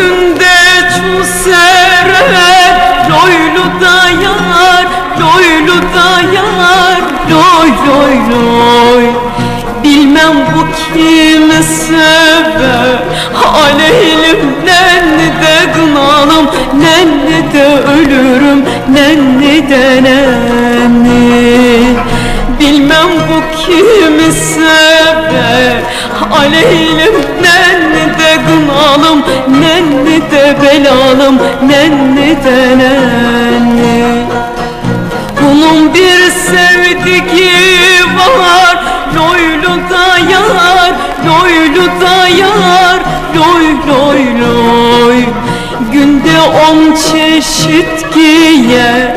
üstünde çum serer Loylu dayar, loylu dayar Loy loy loy. Bilmem bu kimi sever Aleyhimden de gınanım Nenni de ölürüm Nenni de nenni. Bilmem bu kimi sever Aleyhimden de gınalım Nenni de belalım Nenni de nenni. Bunun bir sevdiği var Loylu da yar, loylu da yar Loy loy loy. Günde on çeşit giyer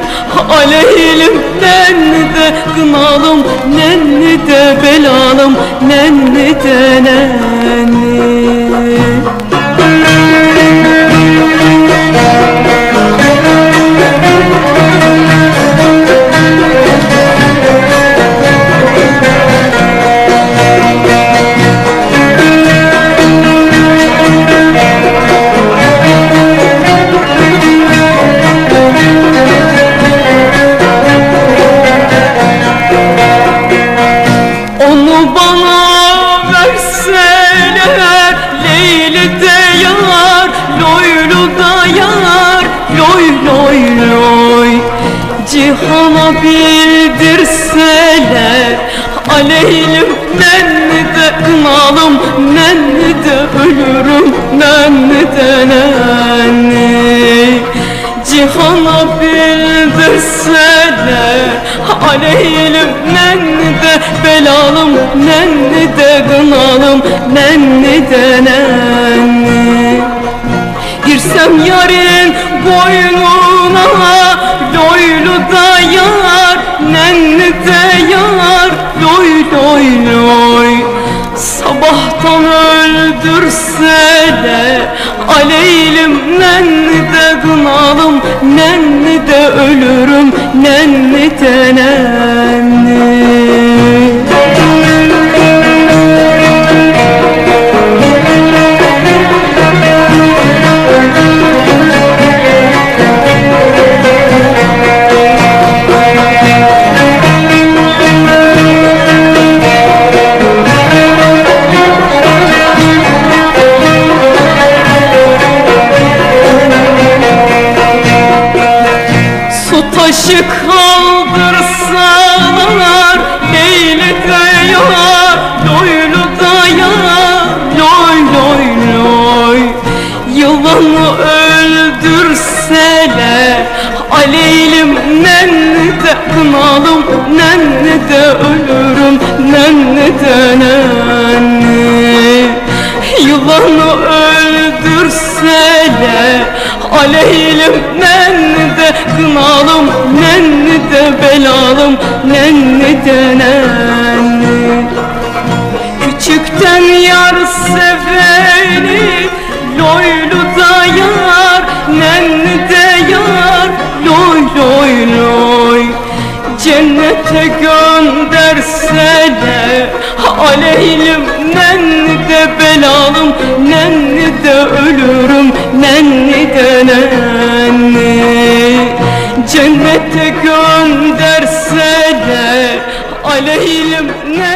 Aleyhimden de gınalım Nenni de belalım Nenni de Onu bana bildirseler Aleyhim nenni de kınalım Nenni de ölürüm Nenni de nenni Cihana bildirseler Aleyhim nenni de belalım Nenni de gınalım Nenni de nenni Girsem yarın boynuna öldürseler Aleylim taşı kaldırsalar Leyli de yar, loylu da yar Loy loy loy. Yılanı öldürseler Aleylim nenni de kınalım Nenni de Aleylim nenni de kınalım Nenni de belalım Nenni de nenni Küçükten yar seveni Loylu da yar Nenni de yar Loy loy loy. Cennete gönderseler Aleyhim gönderseler Aleyhim nenni de belalım